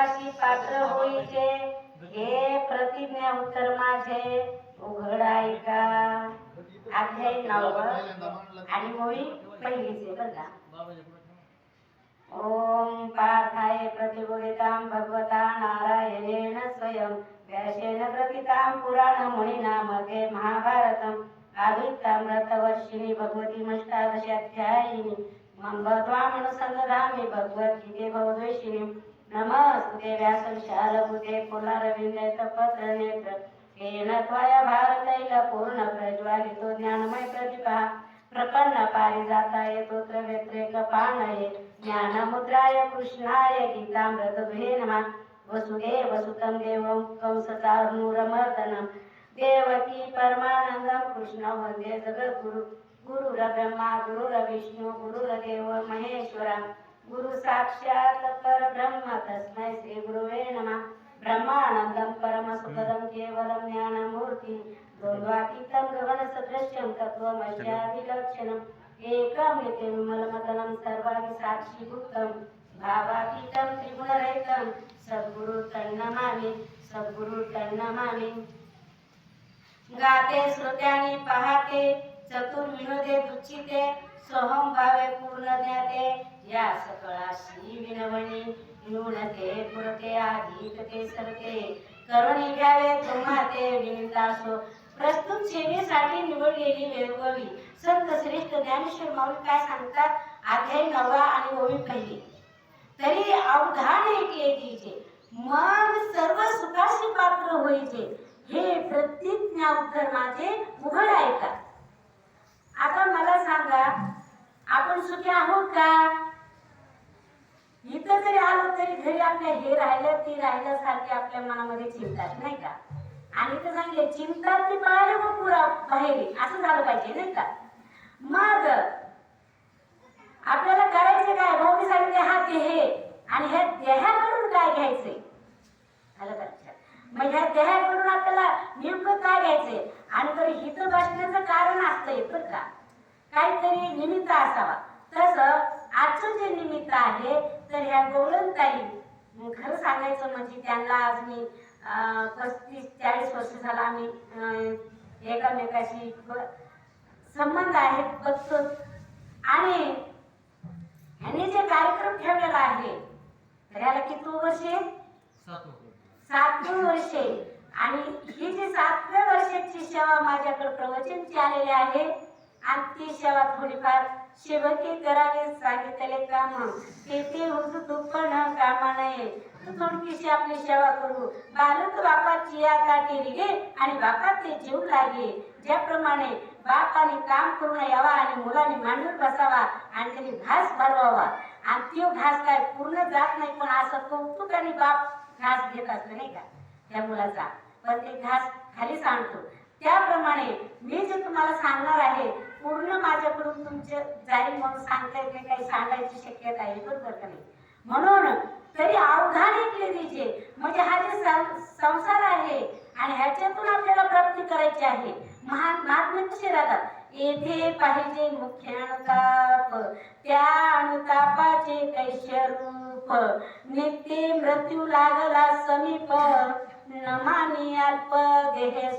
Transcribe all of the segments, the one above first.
सुखाची पात्र होईचे हे प्रतिज्ञा उत्तर माझे उघड ऐका अध्याय नववं आणि ओळी पहिलीचे बरं का? ओम पार्थाय प्रतिबोधितां भगवता नारायणेन स्वयं व्यासेन प्रतितां पुराणमुनिना मध्ये महाभारतम् आदित्यामृतवर्षिणी भगवतीमष्टादशाध्यायिनी मष्टादशाध्यायिनी मम्बत्वामनुसन्दधामि भगवद्गीते भवद्वेषिणीं नमस्ते व्यासशालभुते पुनरविन्दतपत्रनेत्र येन त्वया भारतैल प्रज्वालितो ज्ञानमय प्रतिभा। प्रपन्न पारिजाताय तोत्र व्यतिरेक पाणये ज्ञानमुद्राय कृष्णाय गीतामृतधुहे नमः। वसुदेव सुतं देवं कंसचारूरमर्दनं देवकी परमानन्दं कृष्ण वन्दे जगद्गुरु गुरुर्ब्रह्मा गुरुर्विष्णु गुरुर्देव महेश्वरा गुरु साक्षात् परब्रह्म तस्मै श्री गुरुवे नमः। ब्रह्मानन्दं परमसुखदं केवलं ज्ञानमूर्ति द्वन्द्वातीतं गगनसदृश्यं तत्त्वमस्यादिलक्षणम् एकं नित्यविमलमतनं सर्वादिसाक्षिभूतं भावातीतं त्रिगुणरहितं। सद्गुरु तन्नमामि सद्गुरु तन्नमामि गाते श्रोत्याने पाहते चतुर्विनोदे दुचिते सोहम भावे पूर्ण ज्ञाते या सकळाशी विनवणी न्यूनते पुरते आधीत सरते. करुणी घ्यावे तुम्हा ते विनितासो प्रस्तुत सेवेसाठी निवडलेली वेळोवेळी संत श्रेष्ठ ज्ञानेश्वर माऊली काय सांगतात? अध्याय नवा आणि ओवी पहिली. तरी अवधान ऐकले तिचे. मग सर्व सुखाशी पात्र होईचे. हे प्रतिज्ञा उत्तर माझे उघड ऐका. आता मला सांगा आपण सुखी आहोत का? इथं जरी आलो तरी घरी आपल्या हे राहिलं ते राहिलं सारखे आपल्या मनामध्ये चिंतात नाही का? आणि इथं सांगले चिंतात ते बाहेर व पुरा बाहेर असं झालं पाहिजे नाही का? मग आपल्याला करायचं काय? भाऊ सांगितले हा ते हे. आणि ह्या देहाकडून काय घ्यायचंय? झालं का मग ह्या देहाकडून आपल्याला नेमकं काय घ्यायचंय? आणि तरी हिथं बसण्याचं कारण असतं येतं का? काहीतरी निमित्त असावा. तसं आजचं जे निमित्त आहे तर ह्या गौरवताई खरं सांगायचं म्हणजे त्यांना आज मी पस्तीस चाळीस वर्ष झाला आम्ही एकामेकाशी संबंध आहेत बघतो. आणि ह्यांनी जे कार्यक्रम ठेवलेला आहे तर याला किती वर्षे सातवे वर्षे. आणि ही जी सातव्या वर्षाची सेवा माझ्याकडे प्रवचनची आलेली आहे आणि ती सेवा थोडीफार शेवटी करावे सांगितले काम. ते ते हुजू दुःखण कामा नये तू थोडकीशी आपली सेवा करू. बालक बापाची या काठी गे आणि बापा ते जीव लागे. ज्याप्रमाणे बापाने काम करून यावा आणि मुलाने मांडून बसावा आणि त्यांनी घास भरवावा. आणि तो घास काय पूर्ण जात नाही पण असं कौतुक आणि बाप घास घेत असतो नाही का? त्या मुलाचा. पण ते घास खाली सांगतो. त्याप्रमाणे मी जे तुम्हाला सांगणार आहे पूर्ण माझ्याकडून तुमचे जाईल म्हणून सांगता येत नाही काही सांगायची शक्यता आहे बरोबर का नाही. म्हणून तरी अवघान ऐकले तिचे? म्हणजे हा जे सं- संसार आहे आणि ह्याच्यातून आपल्याला प्राप्ती करायची आहे. महान महात्मे कसे राहतात येथे पाहिजे मुख्य अनुताप त्या अनुतापाचे कैश्य रूप. नित्य मृत्यू लागला समीप नमानी अल्प देह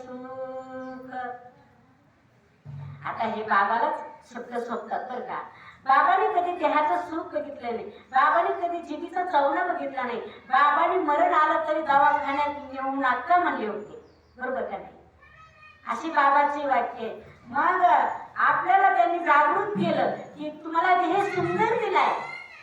आता हे बाबालाच शब्द सोबतात बरं का. बाबाने कधी देहाचं सुख बघितलं नाही. बाबाने कधी जिभीचा चवणं बघितला नाही. बाबाने मरण आलं तरी दवाखान्यात नेऊ नका म्हणले होते. बरोबर का नाही? अशी बाबाची वाक्य आहे. मग आपल्याला त्यांनी जागृत केलं की तुम्हाला देह सुंदर दिलाय.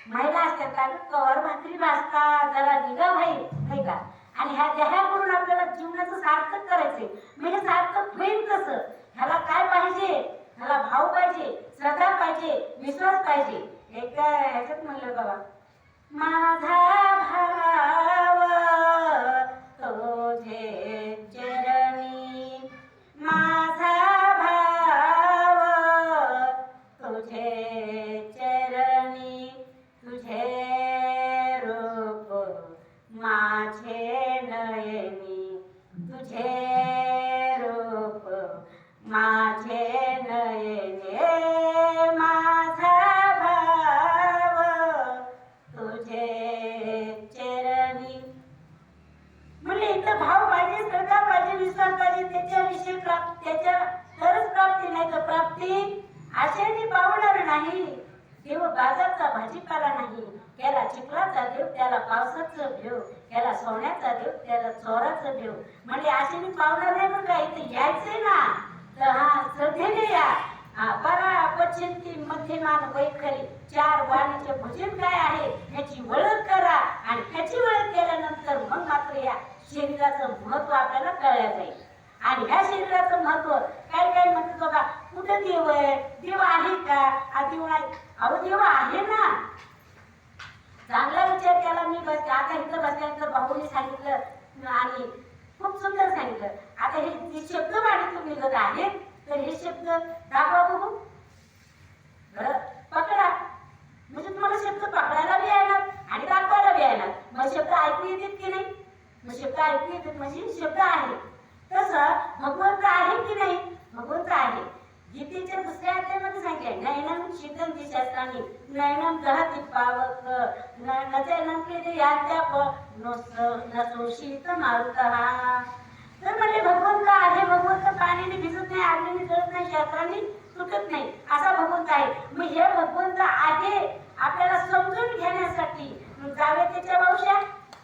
महिला असतात का? कवर भाकरी भाजता जरा निघा भाई नाही का? आणि ह्या देहाकडून जीवनाचं सार्थक करायचंय. म्हणजे सार्थक होईल कसं? ह्याला काय पाहिजे? ह्याला भाव पाहिजे श्रद्धा पाहिजे विश्वास पाहिजे. हे काय ह्याच्यात म्हणलं बाबा माझा भाव तुझे बाजारचा भाजीपाला नाही. त्याला चिखलाचा देव त्याला पावसाचं भेव त्याला सोन्याचा देव त्याला चोराचं भेव. म्हणजे आशेने पावणार नाही बरं का इथे यायचंय ना. तर हा श्रद्धेने या. परा पचंती मध्यमान वैखरी चार वाणीचे भजन काय आहे याची ओळख करा. आणि त्याची ओळख केल्यानंतर मग मात्र या शरीराचं महत्त्व आपल्याला कळलं जाईल. आणि ह्या शरीराचं महत्त्व काय काय म्हणतो बघा? कुठं देव आहे? देव आहे का? हा देव आहे अहो देव आहे ना. चांगला विचार केला मी बस आता इथं बसल्यानंतर भाऊने सांगितलं आणि खूप सुंदर सांगितलं. आता हे जे शब्द वाढीतून निघत आहे तर हे शब्द दाखवा बघू. पकडा. म्हणजे तुम्हाला शब्द पकडायला बी येणार आणि दाखवायला बी येणार. मग शब्द ऐकू येतात की नाही? मग शब्द ऐकू येतात म्हणजे शब्द आहे तसं भगवंत आहे की नाही भगवंत आहे गीतेच्या दुसऱ्या अध्यायामध्ये सांगितले नयनम शीतंती शास्त्राने नयनम दहती पावक न नचैनम क्रियते याद्याप नसो शीत मारुतः। तर म्हणजे भगवंत आहे भगवंत पाण्याने भिजत नाही आगीने जळत नाही शास्त्राने तुटत नाही असा भगवंत आहे. मग हे भगवंत आहे आपल्याला समजून घेण्यासाठी. जावे त्याच्या वंशा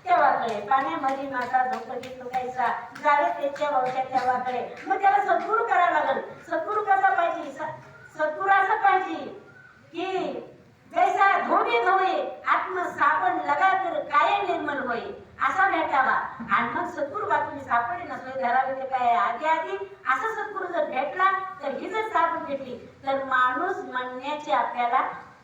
तेव्हाकडे पाण्यामध्ये माझा धोकगीत तुकायचा जावे त्याच्या वंशा तेव्हाकडे मग त्याला सद्गुरू करावा लागेल. सद्गुरू कसा पाहिजे? स- सद्गुरू असं पाहिजे. की जैसा धोबी धोवे आत्म साबण लगा तर काय निर्मल होय असा भेटावा. आणि मग सद्गुरू बा तुम्ही सापडले नसले धरावे ते काय आधी आधी असा सद्गुरू जर भेटला तर ही जर साबण भेटली तर माणूस म्हणण्याची आपल्याला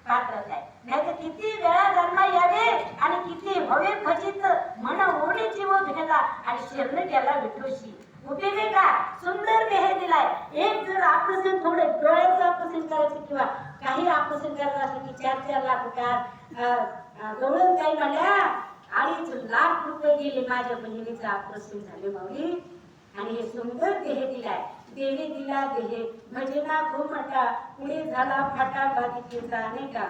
पात्रता आहे. नाही तर किती वेळा जन्मा यावे आणि किती हवे फजित मन ओढे जीव भेला आणि शरण त्याला विठोशी. उपयोगी का? सुंदर देह दिलाय. एक जर ऑपरेशन थोडे डोळ्याचं ऑपरेशन करायचं किंवा काही ऑपरेशन करायचं असलं की चार चार लाख रुपयात जवळून काही म्हणल्या अडीच लाख रुपये गेले माझ्या बहिणीचं ऑपरेशन झाले माऊली. आणि हे सुंदर देह दिलाय. देहे दिला देहे. भजना घुमटा पुढे झाला फाटा बाधित नाही का?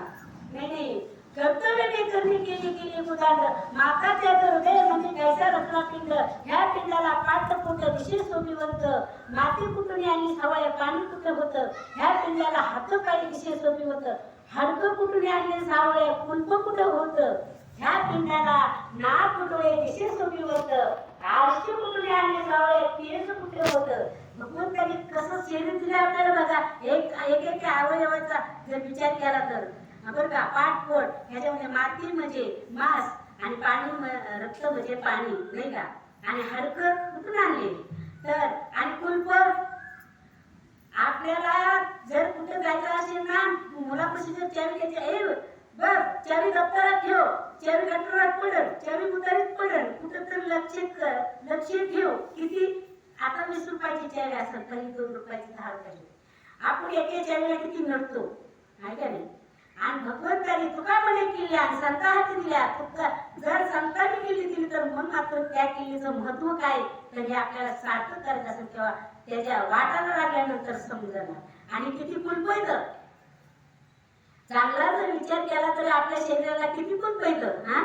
नाही नाही. कर्तव्य ते केली गेली उदाहरण माताच्या हृदय म्हणजे कैसा रत्नापिंड. ह्या पिंडाला पाठ कुठं विशेष सोपीवंत माती कुठून आणि सवय पाणी कुठं होतं. ह्या पिंडाला हात पाय विशेष सोपी होतं. हडकं कुठून आणले सावळे कुलप कुठं होतं. ह्या पिंडाला नाक डोळे विशेष सोपी होतं. आरशी कुठून आणले सावळे केस कुठे होतं. भगवंताने कसं शेरी दिलं आपल्याला बघा. एक एक एक अवयवाचा जर विचार केला तर. बरं का पाठपोट ह्याच्यामध्ये माती म्हणजे मांस आणि पाणी रक्त म्हणजे पाणी नाही का? आणि हरकत कुठून आणले तर आणि कुलप? आपल्याला जर कुठे जायचं असेल ना मुलापासून जर चावी घ्यायची ए बघ चावी दप्तरात ठेव चावी गटरात पडल चावी उतारीत पडल कुठं तर लक्ष कर लक्ष ठेव किती? आता वीस रुपयाची चावी असेल तरी दोन रुपयाची दहा रुपयाची. आपण एका चावीला किती नडतो? आहे का नाही? आणि भगवंताने तुका म्हणे केली आणि संता हाती दिल्या जर संतांनी केली दिली तर मग मात्र त्या किल्लीचं महत्त्व काय? तर हे आपल्याला सार्थक करत असेल तेव्हा त्याच्या वाटाला लागल्यानंतर समजणार आणि किती कुलप येतं चांगला जर विचार केला तरी आपल्या शरीराला किती कुलप येतं हा?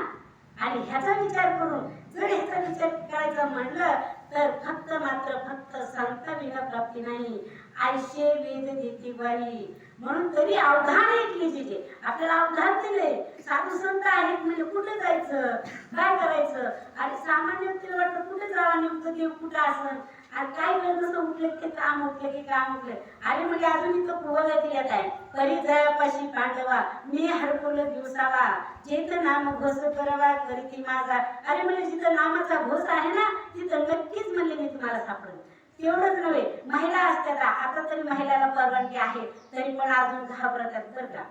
आणि ह्याचा विचार करून जर ह्याचा विचार करायचा म्हणलं तर फक्त मात्र फक्त संत विना प्राप्ती नाही. आयशे वेद देते बाई. म्हणून तरी अवधान ऐकले तिथे आपल्याला अवधान दिले साधू संत आहेत म्हणजे कुठे जायचं? काय करायचं? आणि सामान्य व्यक्तीला वाटतं कुठे जावा? नेमकं देव कुठं असं आणि काय वेळ जसं उठलं की काम उठले की काम उठले. अरे म्हणजे अजून इथं पूर्वगती येत आहे परी जयापाशी पांडवा मी हरकुल दिवसावा. जेथ नाम घोष करावा करीती माझा. अरे म्हणजे जिथं नामाचा घोष आहे ना तिथं नक्कीच म्हणले मी तुम्हाला सापडेल एवढंच नव्हे महिला असतात आता तरी महिलाला परवानगी आहे. तरी पण अजून घाबरतात बरं का?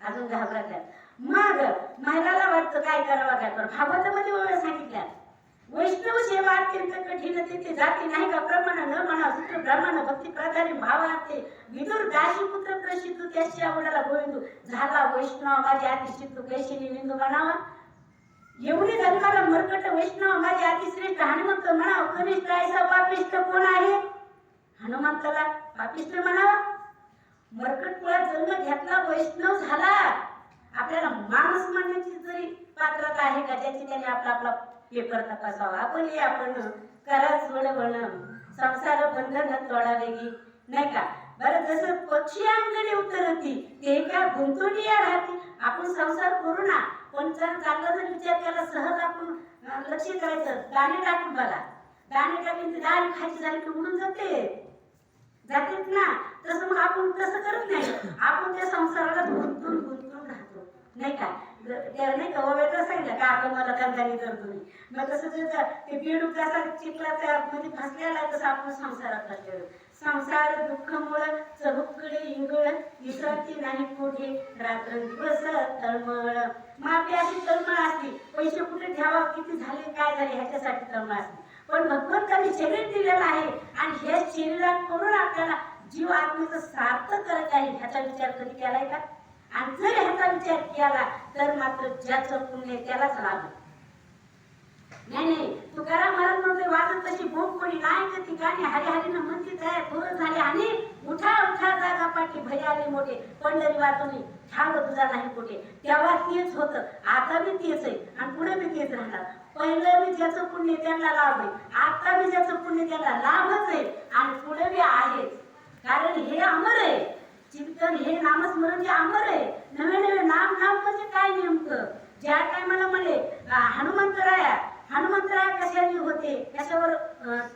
अजून घाबरतात. मग महिलाला वाटतं काय करावं काय कर भागवतामध्ये वेळ सांगितल्या वैष्णव सेवा अत्यंत कठीण तिथे जाती नाही का? प्रमाण न म्हणा सूत्र ब्राह्मण भक्ती प्राधान्य भावार्थे विदुर दाशी पुत्र प्रसिद्ध त्याशी आवडाला गोविंदू. झाला वैष्णव माझे अतिशितू कैशिनी निंदू म्हणावा एवढे जन्माला मरकट वैष्णव माझे अतिश्रेष्ठ हनुमंत म्हणाव कनिष्ठ ऐसा पापिष्ठ कोण आहे? हनुमंताला पापिष्ठ म्हणावा मरकट कुळात जन्म घेतला वैष्णव झाला. आपल्याला माणूस म्हणण्याची जरी पात्रता आहे का त्याची त्याने आपला आपला पेपर तपासावा. आपण हे आपण करा सोड संसार बंधन तोडावे की नाही का? बरं जसं पक्षी अंगणे उतरती ते काय गुंतून या राहते आपण संसार करू ना. पण जर चांगला जर विचार केला सहज आपण लक्ष करायचं. दाणे टाकून बघा. दाणे टाकून ती दाणे खायची झाली की उडून जाते. जातेच ना? तसं मग आपण तसं करत नाही. आपण त्या संसाराला गुंतून गुंतून राहतो. नाही का? त्या नाही का ओव्याचं सांगितलं का आपलं मला कंदानी करतो नाही. मग तसं ते ते बेडूक जसा चिखला त्या मध्ये फसलेला तसं आपण संसारात फसलेलो संसार दुःखमुळ चहुकडे इंगळ विसरती नाही कुठे रात्र दिवस तळमळ मग अशी तळमळ असते पैसे कुठे ठेवा किती झाले काय झाले ह्याच्यासाठी तळमळ असते पण भगवंताने शरीर दिलेलं आहे आणि हे शरीराकडून आपल्याला जीव आत्म्याचं सार्थक करत आहे ह्याचा विचार कधी केलाय का? आणि जर ह्याचा विचार केला तर मात्र ज्याचं पुण्य त्यालाच लाभ नाही नाही. तुकाराम महाराज म्हणते वाजत तशी भूक कोणी नाही तर ठिकाणी हरी हरीनं म्हणती पूर्ण झाले आणि उठा उठा जागा पाठी भय आले मोठे. पंढरी वाचून छान तुझा नाही कुठे. तेव्हा तेच होतं. आता बी तेच आहे. आणि पुढे बी तेच राहणार. पहिलं बी ज्याचं पुण्य त्यांना लाभ आहे. आता बी ज्याचं पुण्य त्यांना लाभच आहे. आणि पुढे बी आहेच कारण हे अमर आहे. चिंतन हे नामस्मरण जे अमर आहे. नवे नवे नाम नाम म्हणजे काय नेमकं? ज्या टायमाला म्हणले हनुमंतराया हनुमंतराय कशाने होते? कशावर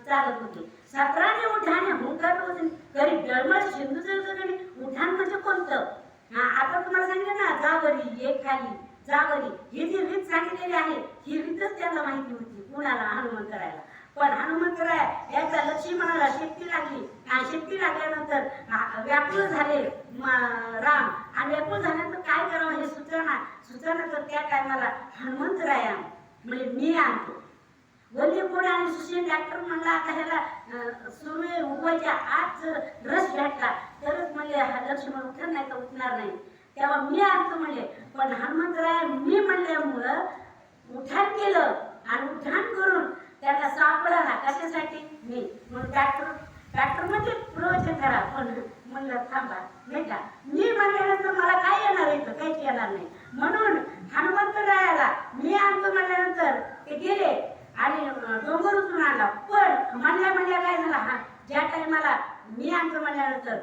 चालत होते? सतराने उठाने हुंकार होते तरी डळमळ सिंधू उठाण म्हणजे कोणतं? आता तुम्हाला सांगितलं ना जावरी एक खाली जावरी. ही जी रीत सांगितलेली आहे ही रीतच त्याला माहिती होती कुणाला? हनुमंतरायला. पण हनुमंतराय याचा लक्ष्मीला शक्ती लागली. आणि शक्ती लागल्यानंतर व्याकुळ झाले राम. आणि व्याकुळ झाल्यानंतर काय करावं हे सुचना सुचना तर त्या टायमाला हनुमंतराया म्हणजे मी आणतो. वल्ली कोणी आणि सुशील डॉक्टर म्हणला आता ह्याला अं, सुरवे उगवायच्या आत जर रस भेटला. तरच म्हणजे हा लक्ष्मण उठणार नाही तर उठणार नाही. तेव्हा मी आणतो म्हणले पण हनुमंतराय मी म्हणल्यामुळं उठाण केलं आणि उठाण करून त्याला ना कशासाठी? मी. म्हणून डॉक्टर डॉक्टर म्हणजे प्रवचन करा. पण म्हणलं थांबा नाही का मी म्हणल्यानंतर मला काय येणार इथं? काहीच येणार नाही. म्हणून हनुमंतरायाला मी आणतो म्हटल्यानंतर ते गेले आणि डोंगर उचलून आणला. पण म्हणल्या म्हणल्या काय झाला? हा ज्या टायमाला मी आणतो म्हणल्यानंतर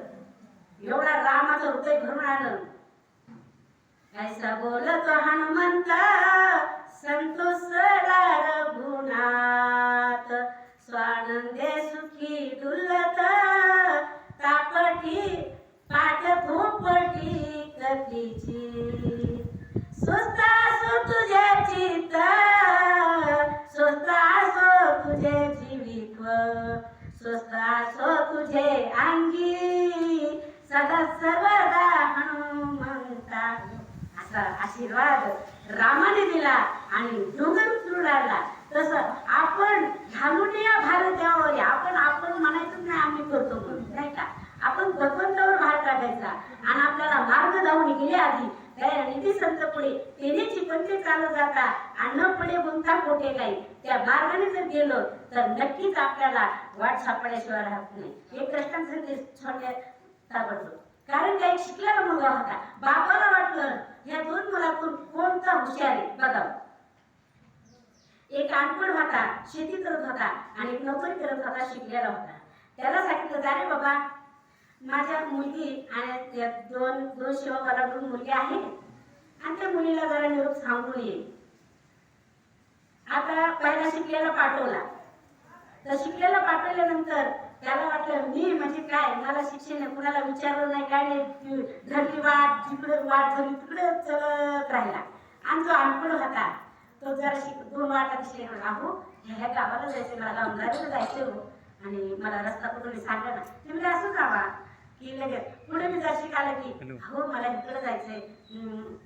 एवढा रामाचं हृदय भरून आलं ऐसा बोलत हनुमंत संतोषला रघुनाथ स्वानंदे सुखी डुलत तापटी पाठ धोपटी कधीची स्वस्त असो तुझे चित स्वस्त असो तुझे जीवित्व स्वस्त असो तुझे अंगी सदा सर्वदा हनुमंता असा आशीर्वाद रामाने दिला आणि डोंगर उतरून आला तसं आपण घालून या भारत यावर आपण आपण म्हणायचं नाही आम्ही करतो म्हणून नाही का आपण भगवंतावर भार टाकायचा आणि आपल्याला मार्ग जाऊन गेले आधी त्या निधी संत पुढे तेनेची पंथे करता जाता आणि न पुढे गुंता कोठे काही? त्या मार्गाने जर गेलो तर नक्कीच आपल्याला वाट सापडल्याशिवाय राहत नाही. एक कृष्णांसाठी ते छोट्या कारण काही शिकलेला मुलगा होता. बापाला वाटलं या दोन मुलातून कोणता हुशार आहे? बघा. एक अनपण होता शेती करत होता आणि एक नोकरी करत होता शिकलेला होता. त्याला सांगितलं जा रे बाबा माझ्या मुलगी आणि दोन दोन शिवकाला दोन मुलगी आहे आणि त्या मुलीला जरा निरोप सांगून येईल आता पहिला शिकलेला पाठवला. तर शिकलेला पाठवल्यानंतर त्याला वाटलं मी म्हणजे काय? मला शिक्षण आहे कुणाला विचारलं नाही काय नाही. धरली वाट जिकडे वाट झाली तिकडे चलत राहिला. आणि जो अनपढ होता तो जरा शिक दोन वाटा दिसले अहो ह्या गावाला जायचं मला गावदारीला जायचं हो आणि मला रस्ता कुठून सांगा ना. ते म्हणजे असं जावा की लगेच पुढे मी जर शिकायला की हो मला इकडे जायचंय.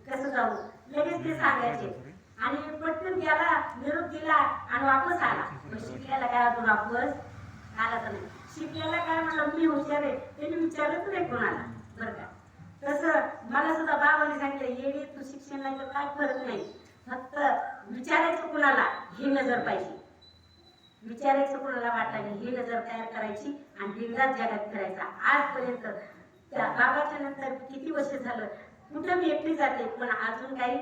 कसं जाऊ? लगेच ते सांगायचे. आणि पटकन गेला निरोप दिला आणि वापस आला. मग शिकलेला काय अजून वापस? आला तर नाही. शिकलेला काय म्हणलं मी हुशार आहे. त्यांनी विचारलंच नाही कोणाला. बरं का. तसं मला सुद्धा बाबाने सांगितलं येडी तू शिक्षण नाही तर काय फरक नाही. फक्त विचारायचं कुणाला ही नजर पाहिजे. विचारायचं कुणाला वाटायला ही नजर तयार करायची आणि दिवसात जगात फिरायचा. आजपर्यंत त्या बाबाच्या नंतर किती वर्ष झालं? कुठं मी एकटी जाते पण अजून काही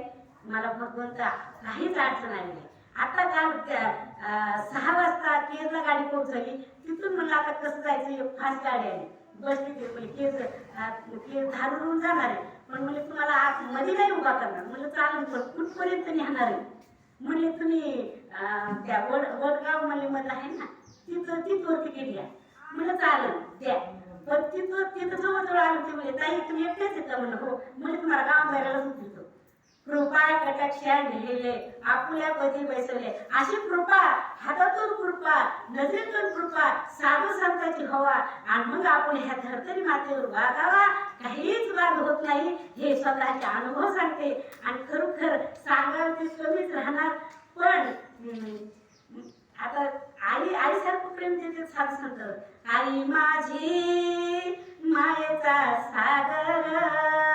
मला भगवंत काहीच अडचण आली नाही. आता काल सहा वाजता केजला गाडी पोहोचली. तिथून म्हणलं आता कसं जायचं? फास्ट गाडी आली. बस ते म्हणजे केस केज धारून जाणार आहे. पण म्हणजे तुम्हाला आत मध्ये नाही उभा करणार. म्हणलं चालेल पण कुठपर्यंत नेणार आहे? म्हणले तुम्ही त्या वड वडगाव म्हणले मधलं आहे ना? तिथं तिथवरती गेली आहे. म्हणलं चालेल द्या. पण तिथं तिथं जवळजवळ आलं ते म्हणजे ताई तुम्ही एकटेच येतं? म्हणलं हो. म्हणजे तुम्हाला गाव जायला होतो कृपा कटाक्षा लिहिले आपुल्या पदी बैसवले. अशी कृपा हातातून कृपा नजरेतून कृपा साधू संतांची हवा. आणि मग आपण ह्या धरतरी मातेवर वागावा. काहीच वाद होत नाही. हे स्वतःचे अनुभव सांगते. आणि खरोखर सांगाल ते कमीच राहणार. पण आता आई आईसारखं प्रेम देते साधू संत. आई माझी मायेचा सागर.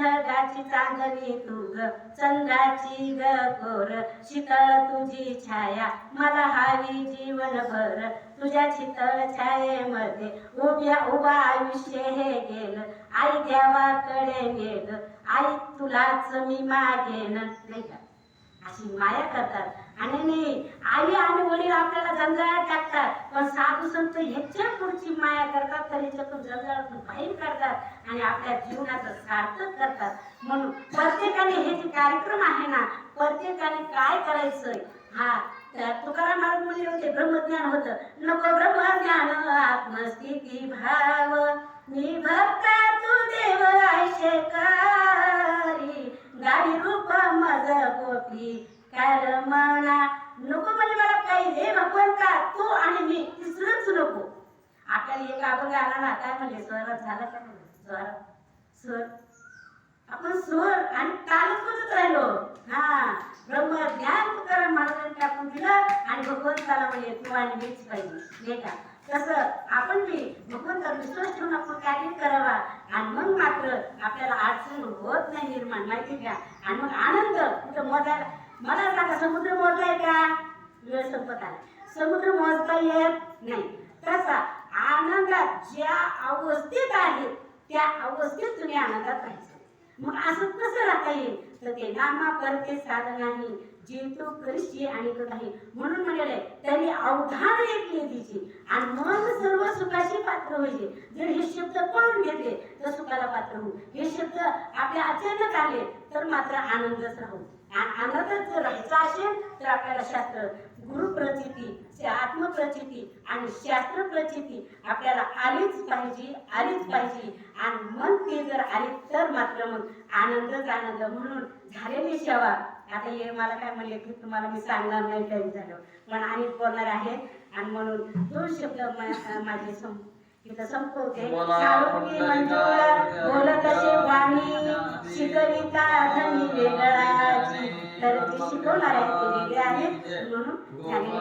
ढगाची चांदणी तू ग चंद्राची ग कोर शीतळ तुझी छाया मला हवी जीवनभर. तुझ्या शीतळ छायेमध्ये उभ्या उभा आयुष्य हे गेलं आई देवाकडे गेलं. आई तुलाच मी मागेन. नाही का अशी माया करतात. आणि नाही आई आणि वडील आपल्याला जंजाळात टाकतात. पण साधू संत ह्याच्या पुढची माया करतात तर ह्याच्यातून जंजाळातून बाहेर काढतात आणि आपल्या जीवनाचं सार्थक करतात. म्हणून प्रत्येकाने हे जे कार्यक्रम आहे ना प्रत्येकाने काय करायचं हा तुकाराम महाराज मुली होते ब्रह्मज्ञान होत. नको ब्रह्मज्ञान आत्मस्थिती भाव. मी भक्ता तू देव का? गाडी रूप मज गोपी. मला नको म्हणजे मला काही हे भगवंता तू आणि मी तिसरंच नको. आपल्याला एक अभंग आला ना काय म्हणजे स्वरात झालं का स्वर स्वर आपण स्वर आणि तालच बघत राहिलो? हा. ब्रह्म ज्ञान करण महाराजांनी टाकून दिलं आणि भगवंताला म्हणजे तू आणि मीच पाहिजे. नाही का? तसं आपण बी भगवंतावर विश्वास ठेवून आपण कार्य करावा. आणि मग मात्र आपल्याला अडचण होत नाही निर्माण माहिती का? आणि मग आनंद कुठं मोजायला? मला सांगा समुद्र मोजलाय का? वेळ संपत आला. समुद्र मोजता येत नाही. तसा आनंदात ज्या अवस्थेत आहे त्या अवस्थेत तुम्ही आनंदात राहायचं. मग असं कसं राहता येईल? तर ते नामा परते साधन जे तू आणि तो म्हणून म्हणले त्यांनी अवधान ऐकले तिची आणि मन सर्व सुखाशी पात्र होईल जर हे शब्द कोण घेतले तर सुखाला पात्र होऊ. हे शब्द आपल्या अचानक आले तर मात्र आनंदच राहू. आणि आनंदच जर राहायचा असेल तर आपल्याला शास्त्र गुरु प्रचिती आत्मप्रचिती आणि शास्त्र प्रचिती आपल्याला आलीच पाहिजे आलीच पाहिजे. आणि मन ते जर आली तर मात्र मग आनंदच आनंद. म्हणून झालेली सेवा आता हे मला काय म्हणले की तुम्हाला मी सांगणार नाही काही झालं. पण आणि बोलणार आहे. आणि म्हणून दोन शब्द माझे सं इथं संपवते. बोलत असे वाणी शिकविता धनी वेगळाची तर ते शिकवणार आहे ते वेगळे आहेत. म्हणून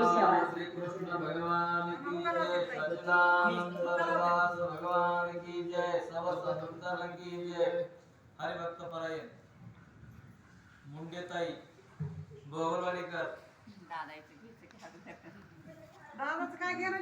सेवा भगवान की जय सच्चिदानंद दास भगवान की जय संतन की जय. हरिभक्त परायण. मुंडेताई धरतात. दादाचं काय घेणं